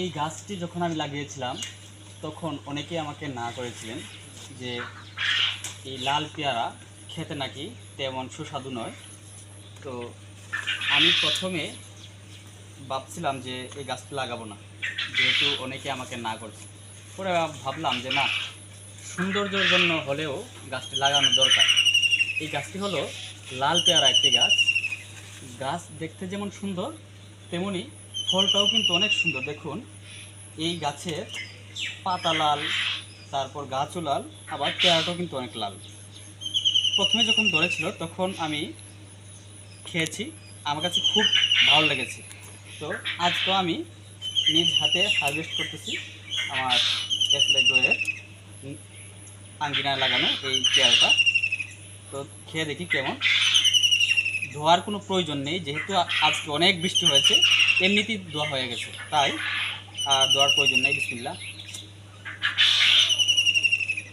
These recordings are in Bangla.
এই গাছটি যখন আমি লাগিয়েছিলাম, তখন অনেকেই আমাকে না করেছিলেন যে এই লাল পেয়ারা খেতে নাকি তেমন সুস্বাদু নয়। তো আমি প্রথমে ভাবছিলাম যে এই গাছটি লাগাবো না, যেহেতু অনেকে আমাকে না করছে। পরে ভাবলাম যে না, সৌন্দর্যের জন্য হলেও গাছটি লাগানো দরকার। এই গাছটি হলো লাল পেয়ারা একটি গাছ। গাছ দেখতে যেমন সুন্দর, তেমনি ফলটাও কিন্তু অনেক সুন্দর। দেখুন, এই গাছের পাতা লাল, তারপর গাছও লাল, আবার পেয়ারাটাও কিন্তু অনেক লাল। প্রথমে যখন ধরেছিল, তখন আমি খেয়েছি, আমার কাছে খুব ভালো লেগেছে। তো আজকেও আমি নিজ হাতে হারভেস্ট করতেছি আমার এফলেগের আঙ্গিনায় লাগানো এই পেয়ারাটা। তো খেয়ে দেখি কেমন ধোয়ার কোনো প্রয়োজন নেই, যেহেতু আজকে অনেক বৃষ্টি হয়েছে, এমনিতেই ধোয়া হয়ে গেছে, তাই আর ধোয়ার প্রয়োজন নেই বিসমিল্লা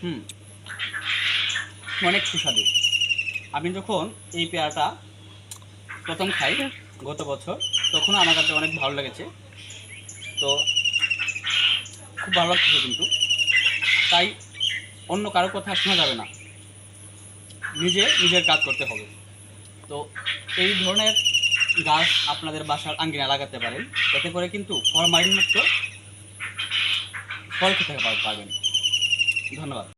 হুম, অনেক সুস্বাদু। আমি যখন এই পেয়ারাটা প্রথম খাই গত বছর, তখন আমার কাছে অনেক ভালো লেগেছে। তো খুব ভালো লাগছে কিন্তু। তাই অন্য কারও কথা শোনা যাবে না। নিজে নিজের কাজ করতে হবে। তো এই ধরনের গাছ আপনাদের বাসার আঙ্গিনা লাগাতে পারেন। এতে করে কিন্তু ফরমালিন মুক্ত ফল খেতে পারবেন। ধন্যবাদ।